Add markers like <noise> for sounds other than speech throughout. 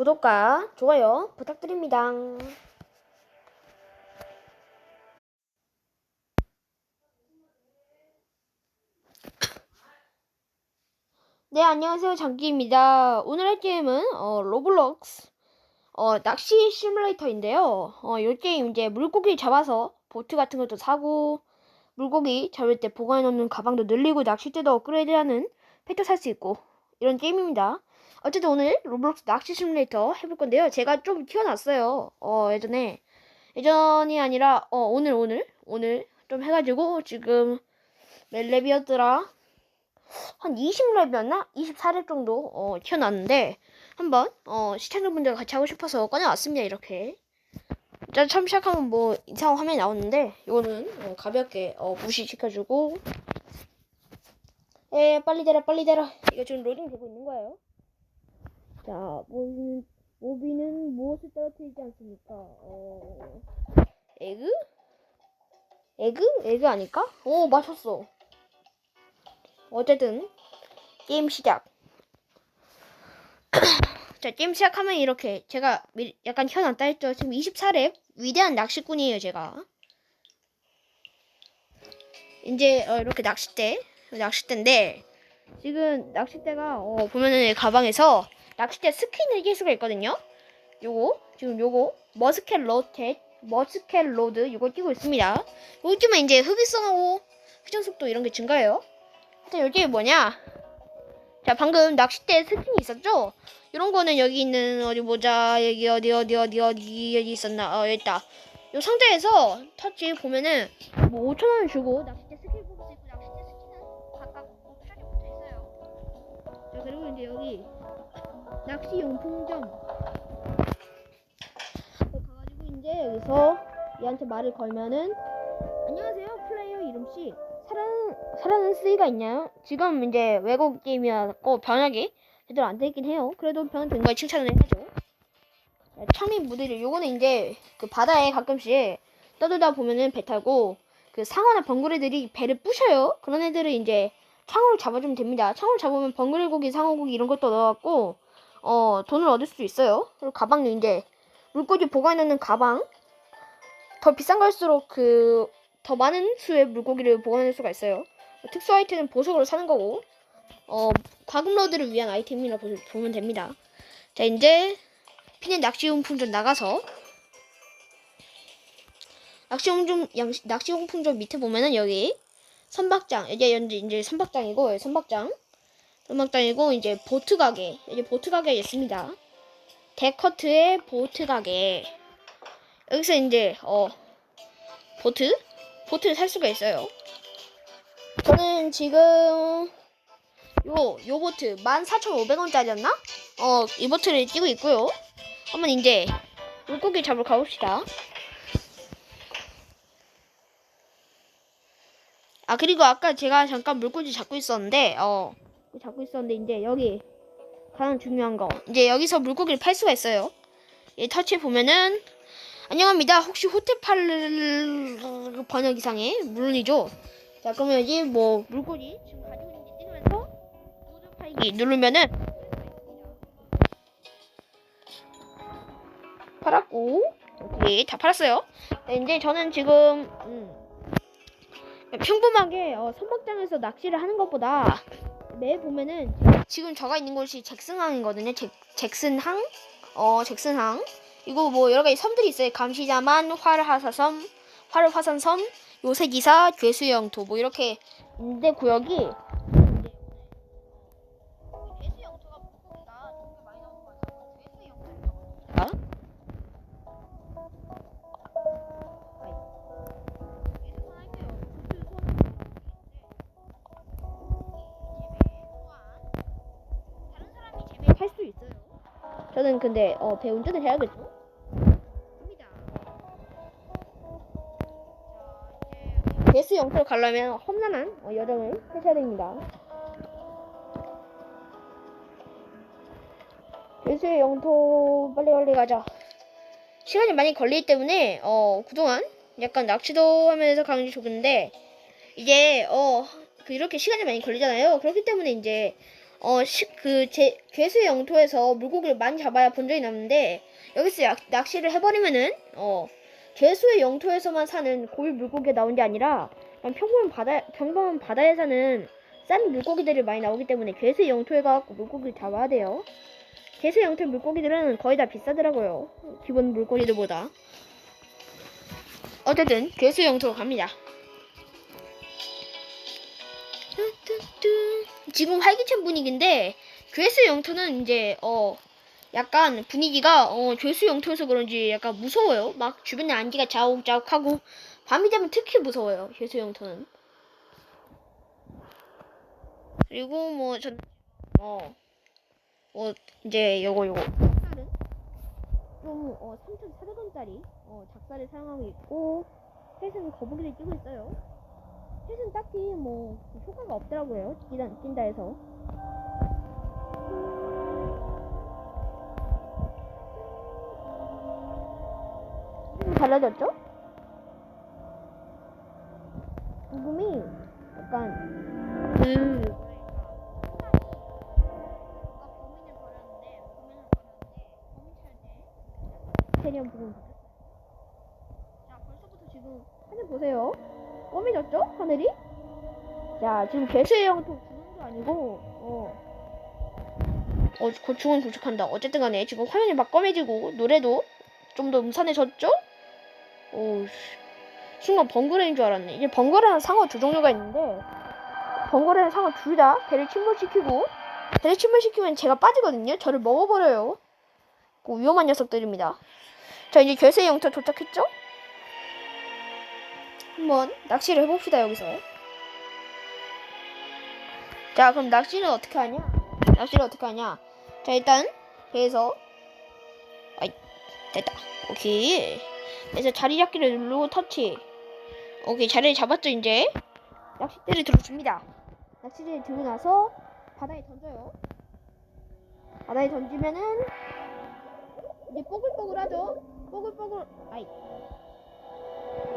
구독과 좋아요 부탁드립니다. 네, 안녕하세요. 장기입니다. 오늘 할 게임은 어, 로블록스 어, 낚시 시뮬레이터인데요. 어, 이 게임 이제 물고기 잡아서 보트 같은 것도 사고 물고기 잡을 때 보관해 놓는 가방도 늘리고 낚싯대도 업그레이드하는 펫도 살 수 있고 이런 게임입니다. 어쨌든 오늘 로블록스 낚시 시뮬레이터 해볼 건데요. 제가 좀 키워놨어요. 어, 예전에 예전이 아니라 어, 오늘 오늘 오늘 좀 해가지고 지금 몇 랩이었더라? 한 20랩이었나? 24랩 정도 어, 튀어나왔는데 한번 어, 시청자분들과 같이 하고 싶어서 꺼내왔습니다 이렇게 자, 처음 시작하면 뭐 이상한 화면이 나오는데 이거는 어, 가볍게 어, 무시시켜주고 에 빨리 대라 빨리 대라 이거 지금 로딩 되고 있는 거예요 자 모비는, 모비는 무엇을 떨어뜨리지 않습니까 어... 에그? 에그? 에그 아닐까? 오 맞췄어 어쨌든 게임 시작. <coughs> 자 게임 시작하면 이렇게 제가 미- 약간 켜놨다 했죠. 지금 24렙 위대한 낚시꾼이에요 제가. 이제 어, 이렇게 낚싯대 낚싯대인데 지금 낚싯대가 어, 보면은 가방에서 낚싯대 스킨을 낄 수가 있거든요. 요거 지금 요거 머스켓 로켓 머스켓 로드 요거 끼고 있습니다. 요거 끼면 이제 흡입성하고 회전 속도 이런 게 증가해요. 일단 여기 뭐냐? 자, 방금 낚싯대 스킨이 있었죠? 이런 거는 여기 있는 어디 보자. 여기 어디 어디 어디 어디 여기 있었나? 어, 여기 있다. 요 상자에서 터치 보면은 뭐 5천 원을 주고 낚싯대 스킨 뽑을 수 있고 낚싯대 스킨은 각각 옵션이 붙어 있어요. 자, 그리고 이제 여기 낚시 용품점 어, 가가지고 이제 여기서 얘한테 말을 걸면은 안녕하세요 플레이어 이름씨 사랑 사랑은 쓰이가 있나요? 지금 이제 외국 게임이라고 변하게 제대로 안 되긴 해요. 그래도 변된 거에 칭찬을 해야죠. 자, 창립 무대를 요거는 이제 그 바다에 가끔씩 떠들다 보면은 배 타고 그 상어나 번거리들이 배를 부셔요. 그런 애들을 이제 창으로 잡아주면 됩니다. 창으로 잡으면 번거리 고기, 상어 고기 이런 것도 넣어갖고 어 돈을 얻을 수 있어요. 그리고 가방도 이제 물고기 보관해놓는 가방 더 비싼 걸수록 그 더 많은 수의 물고기를 보관할 수가 있어요. 특수 아이템은 보석으로 사는 거고, 어, 과금러들을 위한 아이템이라 보, 보면 됩니다. 자, 이제 피는 낚시용품 좀 나가서, 낚시용품, 양, 낚시용품 좀 밑에 보면은 여기, 선박장, 현재 이제 선박장이고, 선박장. 선박장이고, 이제 보트 가게, 이제 보트 가게 있습니다. 데커트의 보트 가게. 여기서 이제, 어, 보트? 보트를 살 수가 있어요. 저는 지금 요, 요 보트 14,500원짜리였나? 어, 이 보트를 끼고 있고요. 한번 이제 물고기 잡으러 가봅시다. 아, 그리고 아까 제가 잠깐 물고기 잡고 있었는데, 어, 잡고 있었는데, 이제 여기 가장 중요한 거. 이제 여기서 물고기를 팔 수가 있어요. 이 터치해 보면은, 안녕합니다. 혹시 호텔 팔 번역 이상의 물론이죠. 자 그러면 여기 뭐 물고기 지금 가지고 있는지 찍으면서 모두 팔기 누르면은 팔았고 오케이 다 팔았어요. 네, 이제 저는 지금 음, 평범하게 어, 선박장에서 낚시를 하는 것보다 매 보면은 지금 저가 있는 곳이 잭슨항이거든요. 잭, 잭슨항 어 잭슨항 이거 뭐 여러 가지 섬들이 있어요. 감시자만, 활하사섬, 활화산섬, 요새기사, 괴수영토 뭐 이렇게 있는데 구역이 저는 근데 어, 배 운전을 해야겠죠. 갑니다. 배수 영토를 가려면 험난한 어, 여정을 하셔야 됩니다. 배수의 영토 빨리 빨리 가자. 시간이 많이 걸리기 때문에 어 그동안 약간 낚시도 하면서 가는 게 좋은데 이제 어그 이렇게 시간이 많이 걸리잖아요. 그렇기 때문에 이제 어, 시, 그, 제, 괴수의 영토에서 물고기를 많이 잡아야 본전이 남는데, 여기서 약, 낚시를 해버리면은, 어, 괴수의 영토에서만 사는 고유 물고기가 나온 게 아니라, 평범한 바다, 평범한 바다에 사는 싼 물고기들이 많이 나오기 때문에 괴수의 영토에 가갖고 물고기를 잡아야 돼요. 괴수의 영토 물고기들은 거의 다 비싸더라고요. 기본 물고기들보다. 어쨌든, 괴수의 영토로 갑니다. 뚜뚜뚜. 지금 활기찬 분위기인데 괴수 영토는 이제 어 약간 분위기가 어 괴수 영토여서 그런지 약간 무서워요. 막 주변에 안개가 자욱자욱하고 밤이 되면 특히 무서워요. 괴수 영토는. 그리고 뭐전어 뭐 이제 요거 요거 작살은 좀어 3,400원짜리 어 작살을 사용하고 있고 햇은 거북이를 뛰고 있어요. 햇은 딱히 뭐 효과가 없더라고요. 뛴다, 뛴다 해서. 좀 달라졌죠? 부금이 약간 그 캐리언 부금 바뀌었어요. 자 벌써부터 지금 하늘 보세요. 검해졌죠? 하늘이? 자, 지금 개수의 영토 주문도 아니고, 어. 어, 고충은 도착한다. 어쨌든 간에 지금 화면이 막 검해지고, 노래도 좀 더 음산해졌죠? 오, 씨. 순간 번거래인 줄 알았네. 이제 번거래랑 상어 두 종류가 있는데, 번거래랑 상어 둘 다 배를 침몰시키고, 배를 침몰시키면 제가 빠지거든요? 저를 먹어버려요. 그 위험한 녀석들입니다. 자, 이제 결세의 영토 도착했죠? 한번 낚시를 해봅시다 여기서. 자 그럼 낚시는 어떻게 하냐? 낚시를 어떻게 하냐? 자 일단 배에서 아이 됐다. 오케이. 그래서 자리 잡기를 누르고 터치. 오케이 자리를 잡았죠 이제. 낚싯대를 들어줍니다. 낚싯대를 들고 나서 바다에 던져요. 바다에 던지면은 이제 뽀글뽀글하죠? 뽀글뽀글 아이.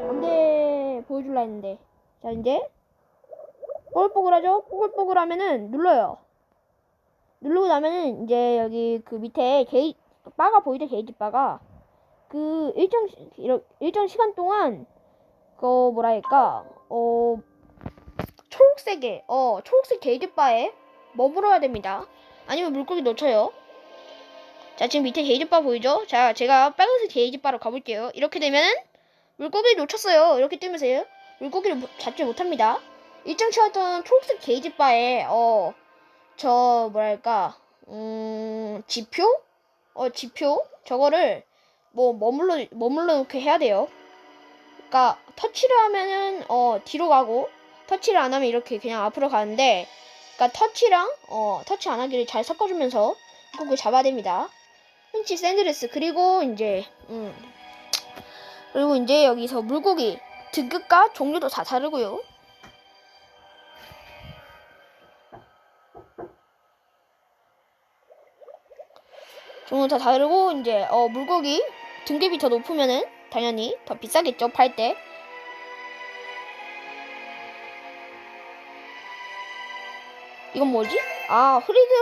안돼 보여줄라 했는데. 자 이제 뽀글뽀글 하죠? 뽀글뽀글 하면은 눌러요. 누르고 나면은 이제 여기 그 밑에 게이 바가 보이죠? 게이지 바가? 그 일정 일정 시간 동안 그 뭐라 할까? 어 초록색에 어 초록색 게이지 바에 머물러야 됩니다. 아니면 물고기 놓쳐요. 자 지금 밑에 게이지 바 보이죠? 자 제가 빨간색 게이지 바로 가볼게요. 이렇게 되면은 물고기를 놓쳤어요. 이렇게 뜨면서 물고기를 못- 잡지 못합니다. 일정 동안 초록색 게이지 바에 어 저 뭐랄까 음 지표 어 지표 저거를 뭐 머물러 머물러 놓게 해야 돼요. 그러니까 터치를 하면은 어 뒤로 가고 터치를 안 하면 이렇게 그냥 앞으로 가는데 그러니까 터치랑 어 터치 안 하기를 잘 섞어주면서 물고기 잡아야 됩니다. 흔치 샌드레스 그리고 이제 음 그리고 이제 여기서 물고기 등급과 종류도 다 다르고요. 종류 다 다르고 이제 어 물고기 등급이 더 높으면은 당연히 더 비싸겠죠 팔 때. 이건 뭐지? 아 흐리드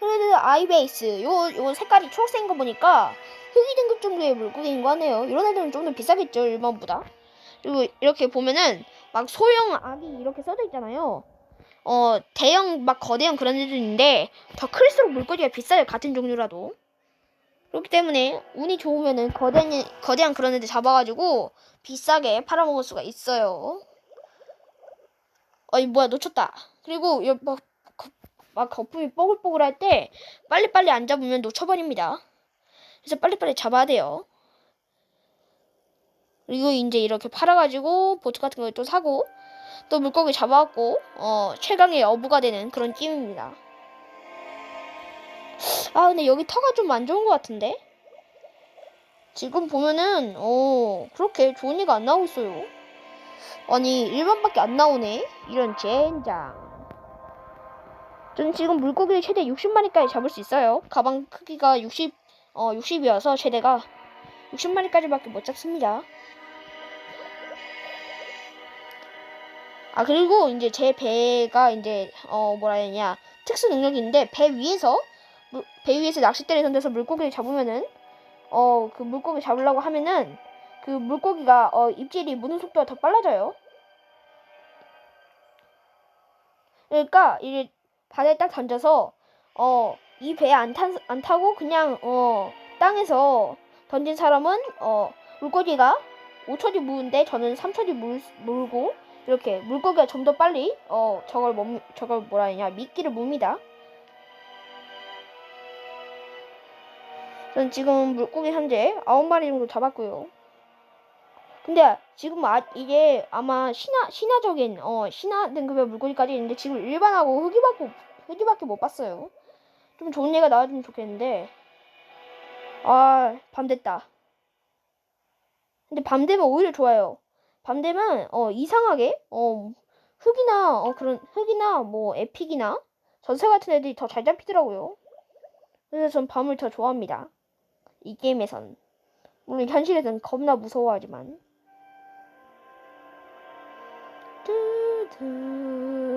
흐리드 아이베이스 요 요 색깔이 초록색인 거 보니까 희귀 등급 정도의 물고기인 거 하네요. 이런 애들은 좀 더 비싸겠죠, 일반보다. 그리고 이렇게 보면은 막 소형 아기 이렇게 써져 있잖아요. 어, 대형 막 거대형 그런 애들인데 더 클수록 물고기가 비싸요, 같은 종류라도. 그렇기 때문에 운이 좋으면은 거대한 거대한 그런 애들 잡아가지고 비싸게 팔아먹을 수가 있어요. 어이 뭐야 놓쳤다. 그리고 여- 막, 거- 막 거품이 뽀글뽀글할 때 빨리빨리 안 잡으면 놓쳐버립니다. 그래서 빨리빨리 잡아야 돼요. 그리고 이제 이렇게 팔아가지고 보트 같은 거또 사고 또 물고기 잡아갖고 어 최강의 어부가 되는 그런 게임입니다. 아 근데 여기 터가 좀 안 좋은 것 같은데 지금 보면은 어 그렇게 좋은 애가 안 나오고 있어요. 아니 일반밖에 안 나오네 이런 젠장. 저는 지금 물고기를 최대 60마리까지 잡을 수 있어요. 가방 크기가 60 어, 60이어서 최대가 60마리까지밖에 못 잡습니다. 아, 그리고 이제 제 배가 이제, 어, 뭐라 해야 되냐. 특수 능력이 있는데 배 위에서 물- 배 위에서 낚싯대를 던져서 물고기를 잡으면은 어 그 물고기 잡으려고 하면은 그 물고기가 어 입질이 무는 속도가 더 빨라져요. 그러니까 이제 바다에 딱 던져서 어 이 배에 안, 탄, 안 타고 그냥 어 땅에서 던진 사람은 어 물고기가 5초 뒤 무는데 저는 3초 뒤 물, 물고 이렇게 물고기가 좀 더 빨리 어 저걸 뭐 저걸 뭐라 하냐 미끼를 뭅니다. 전 지금 물고기 현재 9마리 정도 잡았고요. 근데 지금 아 이게 아마 신화 신화적인 어 신화 등급의 물고기까지 있는데 지금 일반하고 흑이밖에 흑이밖에 못 봤어요. 좀 좋은 얘가 나와주면 좋겠는데 아 밤 됐다. 근데 밤 되면 오히려 좋아요. 밤 되면 어 이상하게 어 흑이나 어 그런 흑이나 뭐 에픽이나 전설 같은 애들이 더 잘 잡히더라고요. 그래서 전 밤을 더 좋아합니다. 이 게임에선 물론 현실에선 겁나 무서워하지만 뚜두.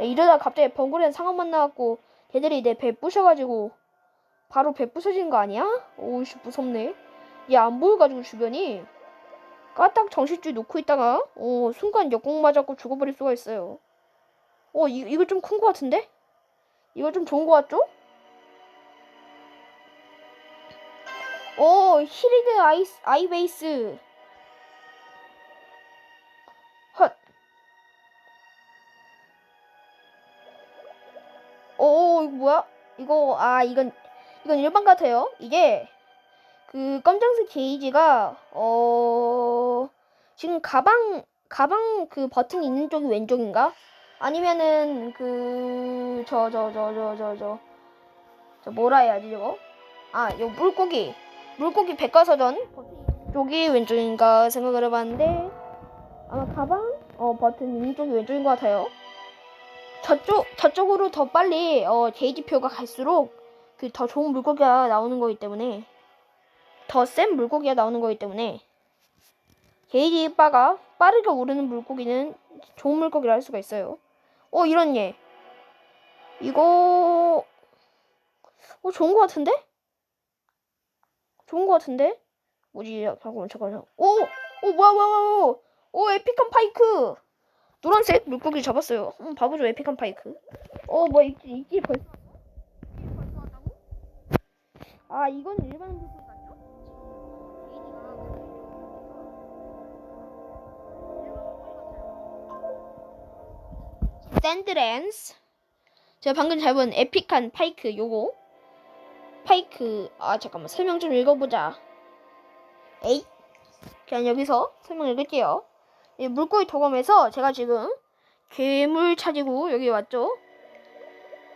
야, 이러다 갑자기 번거리는 상황만 나왔고 걔들이 내 배 부셔가지고 바로 배 부서지는 거 아니야? 오우씨 무섭네. 얘 안 보여가지고 주변이 까딱 정신줄 놓고 있다가 어 순간 역공 맞았고 죽어버릴 수가 있어요. 어 이, 이거 좀 큰 거 같은데? 이거 좀 좋은 거 같죠? 오 히리드 아이스 아이베이스 뭐야? 이거 아 이건 이건 일반 같아요. 이게 그 검정색 게이지가 어 지금 가방 가방 그 버튼 있는 쪽이 왼쪽인가? 아니면은 그 저 저 저 저 저 저 저 뭐라 해야지 저거? 아, 요 물고기 물고기 백과사전 쪽이 왼쪽인가 생각을 해봤는데 아마 가방 어 버튼 있는 쪽이 왼쪽인 것 같아요. 저쪽 저쪽으로 더 빨리 어 게이지표가 갈수록 그 더 좋은 물고기가 나오는 거기 때문에 더 센 물고기가 나오는 거기 때문에 게이지 바가 빠르게 오르는 물고기는 좋은 물고기를 할 수가 있어요. 어 이런 얘 이거 어 좋은 거 같은데? 좋은 거 같은데? 뭐지? 잠깐만 잠깐만 오! 오 뭐야 뭐야 뭐야 오 에픽한 파이크 노란색 물고기 잡았어요. 음, 바보죠 에픽한 파이크. 어 뭐야 입질 입질 벌써 입질 벌써 왔다고? 아 이건 일반 물고기 같죠? 샌드랜스. 제가 방금 잡은 에픽한 파이크 요거. 파이크 아 잠깐만 설명 좀 읽어보자. 에이 그냥 여기서 설명 읽을게요. 이 물고기 도검에서 제가 지금 괴물 찾이고 여기 왔죠?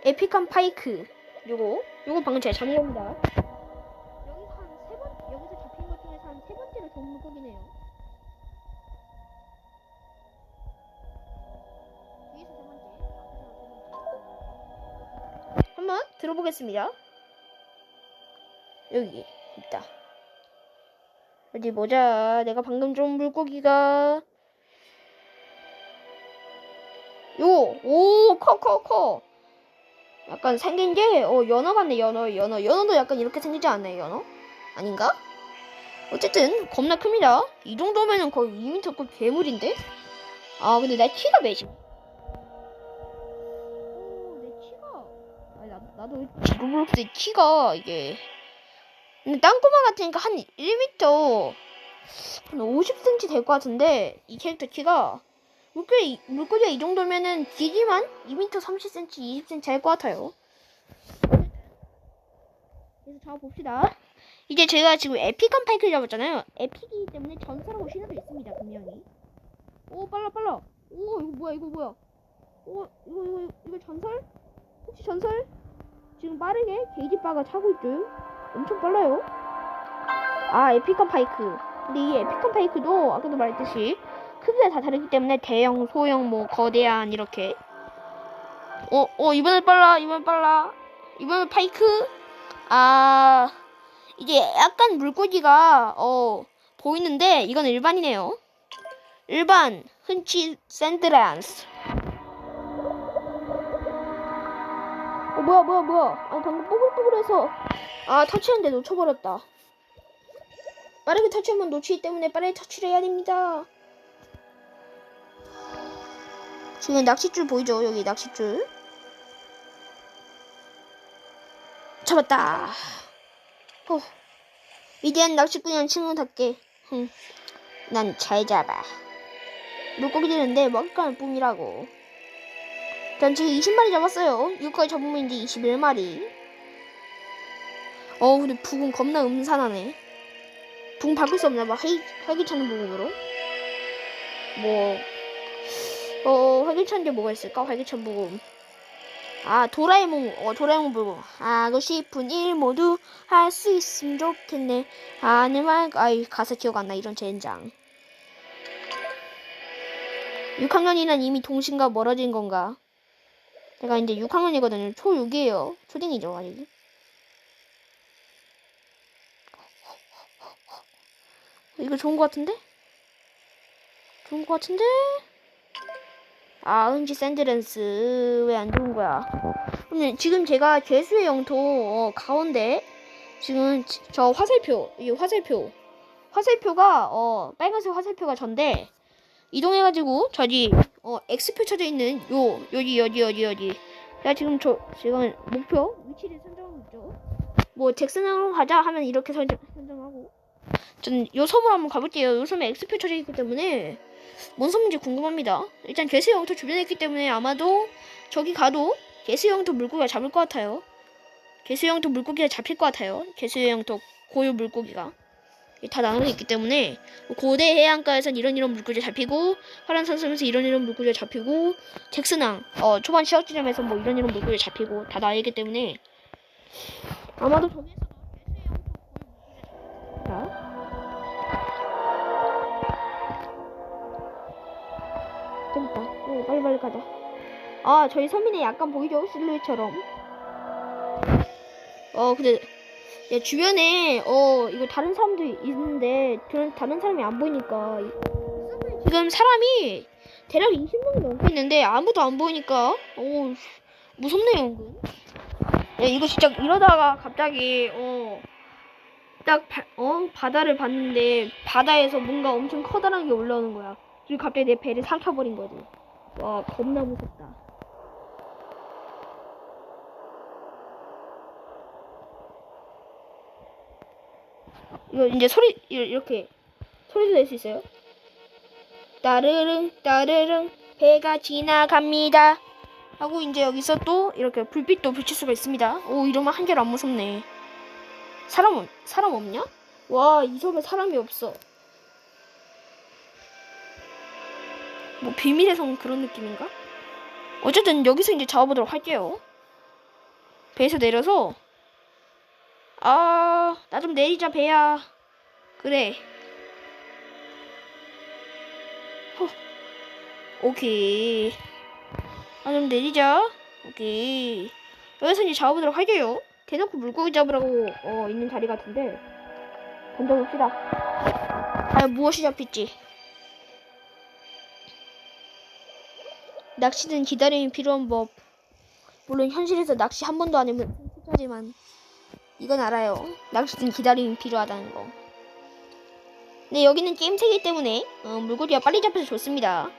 에픽한 파이크. 요거 요거 방금 제가 잡은 겁니다. 여기 한세 번 여기서 잡힌 것 중에서 한 세 번째로 좋은 물고기네요. 뒤에서 세 번째 앞에서 세 번째. 한번 들어보겠습니다. 여기 있다. 어디 보자. 내가 방금 좀 물고기가 요, 오, 커, 커, 커. 약간 생긴 게, 어, 연어 같네, 연어, 연어. 연어도 약간 이렇게 생기지 않나요, 연어? 아닌가? 어쨌든, 겁나 큽니다. 이 정도면은 거의 2m급 괴물인데? 아, 근데 내 키가 몇이? 오, 내 키가. 나도 로블록스의 키가, 이게. 근데 땅꼬마 같으니까 한 1m 한 50cm 될 것 같은데 이 캐릭터 키가 물고기 물고기가 이 정도면은 길이만 2m 30cm, 20cm 할 것 같아요. 그래서 잡아 봅시다. 이제 제가 지금 에픽한 파이크를 잡았잖아요. 에픽이기 때문에 전사라고 신호도 있습니다 분명히. 오 빨라 빨라. 오 이거 뭐야 이거 뭐야? 오 이거 이거 이거 전설? 혹시 전설? 지금 빠르게 게이지 바가 차고 있죠? 엄청 빨라요. 아, 에픽한 파이크. 근데 이 에픽한 파이크도 아까도 말했듯이 크기가 다 다르기 때문에 대형, 소형, 뭐 거대한 이렇게. 어, 어 이번엔 빨라, 이번엔 빨라. 이번엔 파이크. 아, 이제 약간 물고기가 어 보이는데 이건 일반이네요. 일반 흔치 샌드란스. 어 뭐야 뭐야 뭐야 아 방금 뽀글뽀글해서 아 터치했는데 놓쳐버렸다 빠르게 터치하면 놓치기 때문에 빠르게 터치를 해야 됩니다 지금 낚싯줄 보이죠? 여기 낚싯줄. 잡았다. 어. 위대한 낚시꾼이란 친구답게. 난잘 잡아. 물고기들인데 먹을 뿐이라고. 전 지금 20마리 잡았어요. 6까지 잡으면 이제 21마리. 어 근데 북은 겁나 음산하네. 북 바꿀 수 없나 봐. 활, 활기차는 부분으로. 뭐 어, 활기찬 게 뭐가 있을까? 활기찬 부분. 아, 도라에몽, 어, 도라에몽 부분. 하고 싶은 일 모두 할 수 있으면 좋겠네. 아니 말, 아이, 가사 기억 안 나, 이런 젠장. 6학년이란 이미 동심과 멀어진 건가? 제가 이제 6학년이거든요. 초6이에요. 초딩이죠, 아직. 이거 좋은 것 같은데? 좋은 것 같은데? 아, 은지 샌드랜스 왜 안 좋은 거야? 그러면 지금 제가 죄수의 영토 어, 가운데 지금 지- 저 화살표, 이 화살표, 화살표가 어 빨간색 화살표가 전데 이동해가지고 저기 어 X표 쳐져 있는 요 여기 여기 여기 여기 제가 지금 저 지금 목표 위치를 선정하고 있죠. 뭐 잭슨으로 가자 하면 이렇게 설정, 선정하고 저는 요 섬으로 한번 가볼게요. 요 섬에 X표 쳐져 있기 때문에 뭔 섬인지 궁금합니다. 일단 게스 영토 주변에 있기 때문에 아마도 저기 가도 게스 영토 물고기가 잡을 것 같아요. 게스 영토 물고기가 잡힐 것 같아요. 게스 영토 고유 물고기가 다 나눠져 있기 때문에 고대 해안가에선 이런 이런 물고기가 잡히고 파란 산 섬에서 이런 이런 물고기가 잡히고 잭슨항 어 초반 시작 지점에서 뭐 이런 이런 물고기가 잡히고 다 나와 있기 때문에 아마도 저기에서도 게스 영토 고유 물고기가 잡힐 재밌다. 어, 빨리 빨리 가자. 아, 저희 섬이네 약간 보이죠? 실루엣처럼. 어, 근데 야, 주변에 어 이거 다른 사람도 있는데 다른 다른 사람이 안 보이니까 이- 지금 사람이 대략 20명이 넘고 있는데 아무도 안 보이니까 어 무섭네요. 야, 이거 진짜 이러다가 갑자기 어딱 어, 바다를 봤는데 바다에서 뭔가 엄청 커다란 게 올라오는 거야. 그리고 갑자기 내 배를 삼켜버린 거지. 와, 겁나 무섭다. 이거 이제 소리 이- 이렇게 소리도 낼 수 있어요. 따르릉 따르릉 배가 지나갑니다. 하고 이제 여기서 또 이렇게 불빛도 비칠 수가 있습니다. 오 이러면 한결 안 무섭네. 사람 없- 사람 없냐? 와 이 섬에 사람이 없어. 뭐 비밀의 성 그런 느낌인가? 어쨌든 여기서 이제 잡아보도록 할게요. 배에서 내려서 아, 나 좀 내리자 배야. 그래. 허. 오케이. 나좀 내리자. 오케이. 여기서 이제 잡아보도록 할게요. 대놓고 물고기 잡으라고 어, 있는 자리 같은데 던져봅시다. 과연 무엇이 잡힐지. 낚시는 기다림이 필요한 법. 물론 현실에서 낚시 한 번도 안 해본 하지만 이건 알아요. 낚시는 기다림이 필요하다는 거. 네, 여기는 게임체이기 때문에 어, 물고기가 빨리 잡혀서 좋습니다.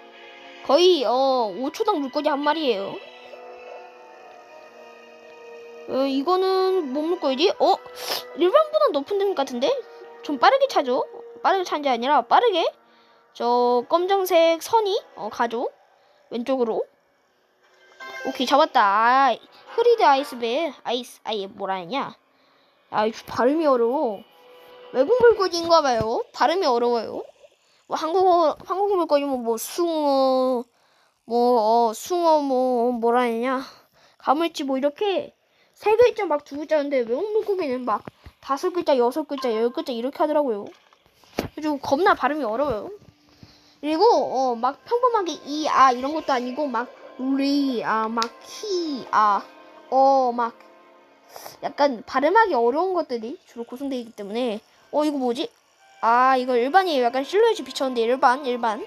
거의 어, 5초당 물고기 한 마리예요. 어, 이거는 뭐 물고기지? 어? 일반보다 높은 등 같은데? 좀 빠르게 차죠? 빠르게 차는 게 아니라 빠르게 저 검정색 선이 어, 가죠? 왼쪽으로. 오케이 잡았다. 아, 흐리드 아이스베 아이스 아이 뭐라 했냐? 아, 발음이 어려워. 외국 물고기인가 봐요. 발음이 어려워요. 뭐 한국어 한국 물고기면 뭐 숭어 뭐 어, 숭어 뭐 뭐라 했냐? 가물치 뭐 이렇게 세 글자 막 두 글자인데 외국 물고기는 막 다섯 글자, 여섯 글자, 열 글자 이렇게 하더라고요. 그래서 겁나 발음이 어려워요. 그리고 어 막 평범하게 이 아 이런 것도 아니고 막 리, 아, 막 히, 아, 어, 막 약간 발음하기 어려운 것들이 주로 구성되어 있기 때문에 어 이거 뭐지? 아 이거 일반이에요. 약간 실루엣이 비쳤는데 일반, 일반,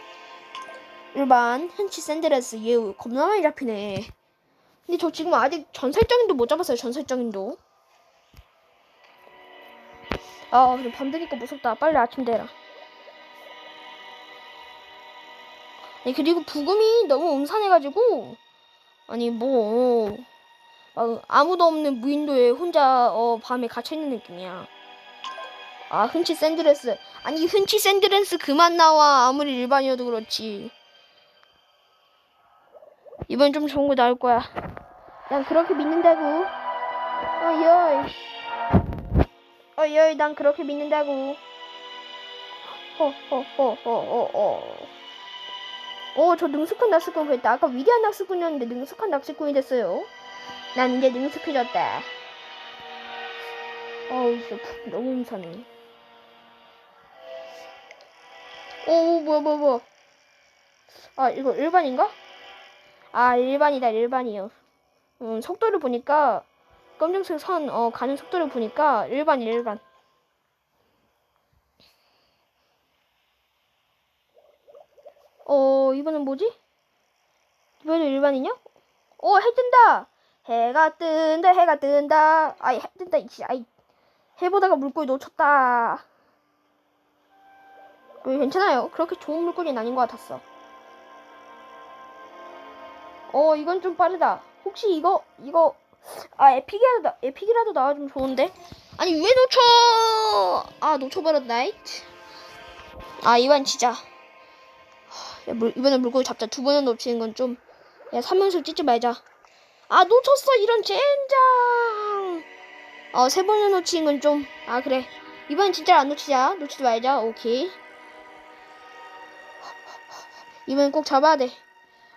일반 현치 샌드레스 얘 겁나 많이 잡히네. 근데 저 지금 아직 전설적인도 못 잡았어요. 전설적인도. 아, 밤 되니까 무섭다. 빨리 아침 되라. 아니, 그리고 부금이 너무 음산해가지고, 아니, 뭐, 막 아무도 없는 무인도에 혼자, 어, 밤에 갇혀있는 느낌이야. 아, 흔치 샌드레스. 아니, 흔치 샌드레스 그만 나와. 아무리 일반이어도 그렇지. 이번 좀 좋은 거 나올 거야. 난 그렇게 믿는다고. 어여이. 어여이, 난 그렇게 믿는다고. 호호호호호호. 오, 저 능숙한 낚시꾼 됐다. 아까 위대한 낚시꾼이었는데 능숙한 낚시꾼이 됐어요. 난 이제 능숙해졌다. 어우, 진짜 푹 너무 음산해. 오, 뭐야, 뭐야, 뭐야. 아, 이거 일반인가? 아, 일반이다, 일반이요. 음, 속도를 보니까, 검정색 선, 어, 가는 속도를 보니까, 일반, 일반. 어, 이번엔 뭐지? 이번엔 일반이냐? 어, 해 뜬다! 해가 뜬다, 해가 뜬다. 아이, 해 뜬다, 이씨, 아이. 해보다가 물고기 놓쳤다. 왜 괜찮아요. 그렇게 좋은 물고기는 아닌 것 같았어. 어, 이건 좀 빠르다. 혹시 이거, 이거, 아, 에픽이라도, 나- 에픽이라도 나와주면 좋은데? 아니, 왜 놓쳐! 아, 놓쳐버렸다, 이 아, 이번 진짜. 하, 야, 물, 이번에 물고기 잡자. 두 번은 놓치는 건 좀. 야, 3연속 찍지 말자. 아, 놓쳤어! 이런 젠장! 어, 세 번을 놓치는 건 좀. 아, 그래. 이번엔 진짜 안 놓치자. 놓치지 말자. 오케이. 이번엔 꼭 잡아야 돼.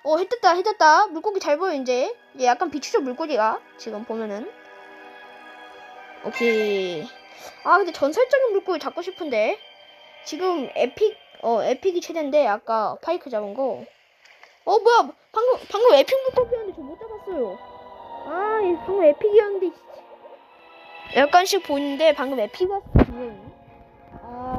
어, 해 떴다, 해 떴다. 물고기 잘 보여, 이제. 얘 약간 비추죠, 물고기가. 지금 보면은. 오케이. 아, 근데 전설적인 물고기 잡고 싶은데. 지금 에픽, 어, 에픽이 최대인데, 아까 파이크 잡은 거. 어, 뭐야. 방금, 방금 에픽 물고기였는데 저 못 잡았어요. 아, 이 방금 에픽이었는데. 약간씩 보이는데, 방금 에픽이었어. 아.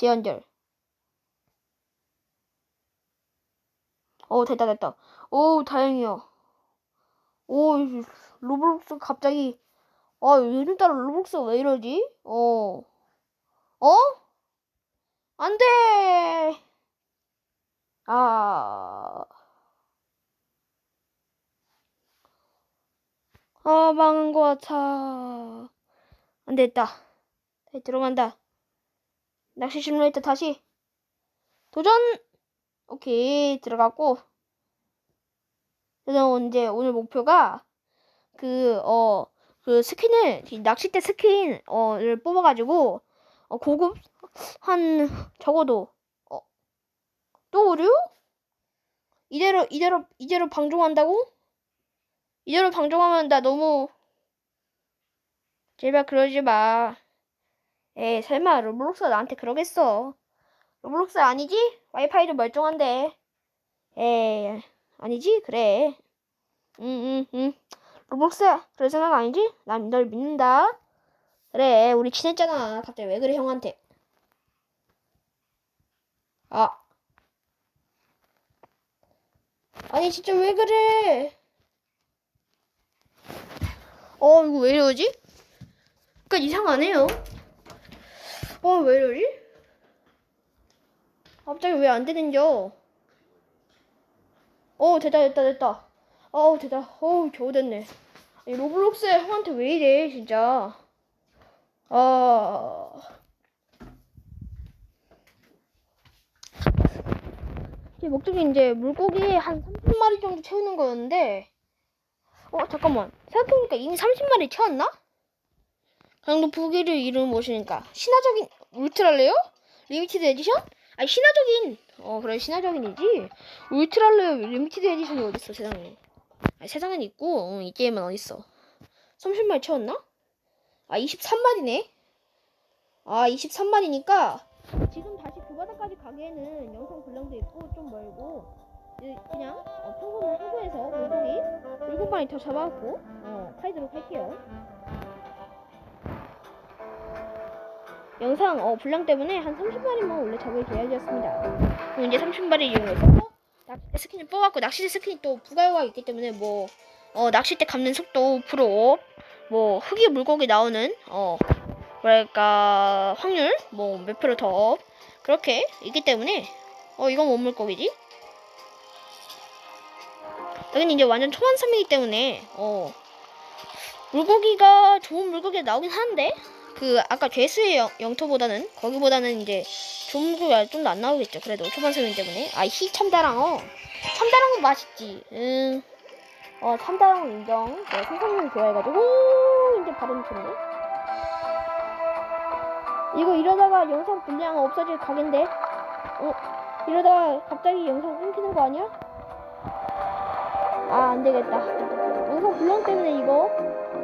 재연절 오 됐다 됐다 오 다행이야 오이 로블록스 갑자기 아 요즘 따라 로블록스 왜 이러지 어 어? 안 돼 아 아, 망한 것 같아. 안 됐다. 다시 들어간다. 낚시 시뮬레이터 다시. 도전! 오케이, 들어갔고. 그래서 이제 오늘 목표가, 그, 어, 그 스킨을, 이 낚싯대 스킨, 어, 를 뽑아가지고, 어, 고급, 한, 적어도, 어, 또 오류? 이대로, 이대로, 이대로 방종한다고? 이대로 방종하면 나 너무 제발 그러지 마. 에이 설마 로블록스가 나한테 그러겠어. 로블록스 아니지? 와이파이도 멀쩡한데. 에이 아니지? 그래. 응응응. 응, 로블록스 그럴 생각 아니지? 난 널 믿는다. 그래 우리 친했잖아. 갑자기 왜 그래 형한테. 아. 아니 진짜 왜 그래? 어, 이거 왜 이러지? 약간 이상하네요. 어, 왜 이러지? 갑자기 왜 안 되는겨? 어, 됐다, 됐다, 됐다. 어, 됐다. 어, 겨우 됐네. 아니, 로블록스 형한테 왜 이래, 진짜. 아. 제 목적이 이제 물고기 한 30마리 정도 채우는 거였는데, 어 잠깐만 생각해보니까 이미 30마리 채웠나? 강도 부기를 이름 무엇이니까 신화적인 울트랄레어? 리미티드 에디션? 아니 신화적인 어 그래 신화적인이지 울트랄레어 리미티드 에디션이 어딨어 세상에 아니 세상엔 있고 어, 이 게임은 어딨어 30마리 채웠나? 아 23마리네 아 23만이니까 지금 다시 그 바닥까지 가기에는 영상 분량도 있고 좀 멀고 예, 그냥 어, 평범한 항구에서 물고기 일곱 마리 더 잡아갖고 어, 팔도록 할게요. 영상 어, 분량 때문에 한 30마리만 원래 잡을 계획이었습니다. 이제 30마리 이용해서 스킨을 뽑았고 낚싯대 스킨이 또 부가요가 있기 때문에 뭐 어, 낚싯대 감는 속도 프로 뭐 흙이 물고기 나오는 어 뭐랄까 확률 뭐 몇 프로 더 그렇게 있기 때문에 어 이건 뭔 물고기지? 여기는 이제 완전 초반섬이기 때문에 어 물고기가 좋은 물고기가 나오긴 하는데 그 아까 괴수의 영, 영토보다는 거기보다는 이제 물고기가 좀 더 안 나오겠죠 그래도 초반섬이기 때문에. 아 희 참다랑어. 참다랑어 맛있지. 음. 어 참다랑어 인정. 내가 생선을 좋아해가지고. 오, 이제 바로 미쳤네. 이거 이러다가 영상 분량 없어질 각인데. 어? 이러다가 갑자기 영상 끊기는 거 아니야? 아 안 되겠다. 영상 분량 때문에 이거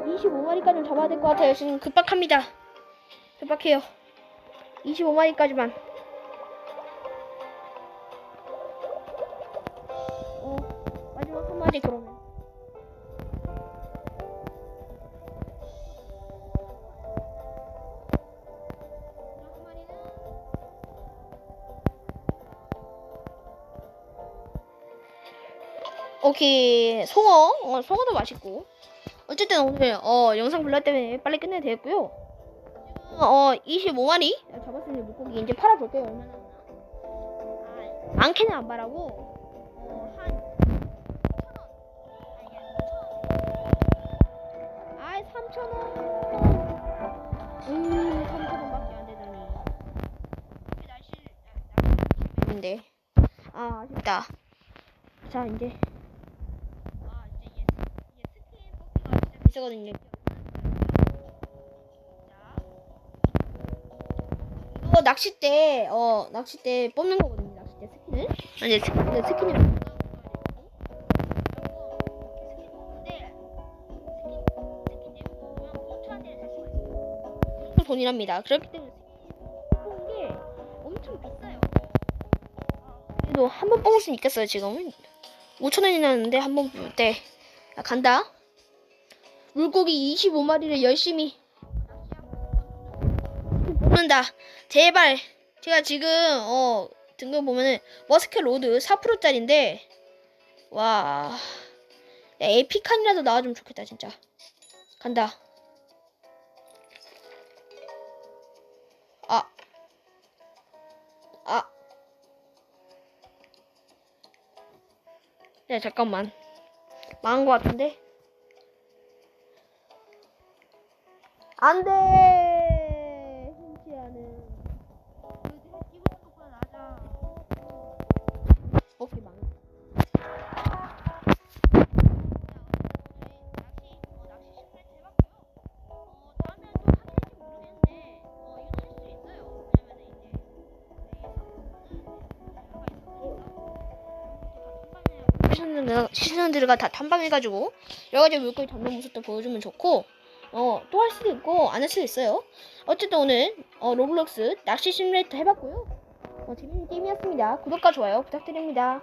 25마리까지 잡아야 될 것 같아요. 지금 급박합니다 급박해요. 25마리까지만. 어 마지막 한 마리 그러면. 오케이 송어. 어, 송어도 맛있고. 어쨌든 오늘 어 영상 불러 때문에 빨리 끝내야 되겠고요 어 25마리 잡았으니 물고기 이제 팔아볼게요. 얼마나 아, 많게는 안 바라고? 어한 3,000원 아이 3,000원. 음 3,000원밖에 안 되다니. 날씨 날씨 아 아쉽다. 자. 이제 아 이제. 얘, 얘 스킨 뽑기가 진짜 비싸거든요 이거 낚싯대 어 낚싯대 뽑는 거거든요 낚싯대 스킨을. 아, 이제 스, 이제 스킨을 돈이랍니다. 그렇기 때문에 게 엄청 비싸요. 그래도 한 번 뽑을 수 있겠어요 지금 5천 원이 나는데 한 번 뽑을 때. 야, 간다. 물고기 25마리를 열심히 뽑는다 제발 제가 지금 어 등급 보면은 머스켓 로드 4%짜리인데 와 야, 에피칸이라도 나와주면 좋겠다 진짜 간다 아 아. 네, 잠깐만. 망한 것 같은데? 안 돼! 시선들, 시선들과 다 탐방해가지고 여러 가지 물고기 잡는 모습도 보여주면 좋고 어 또 할 수도 있고 안 할 수도 있어요. 어쨌든 오늘 어, 로블록스 낚시 시뮬레이터 해봤고요. 어, 재밌는 게임이었습니다. 구독과 좋아요 부탁드립니다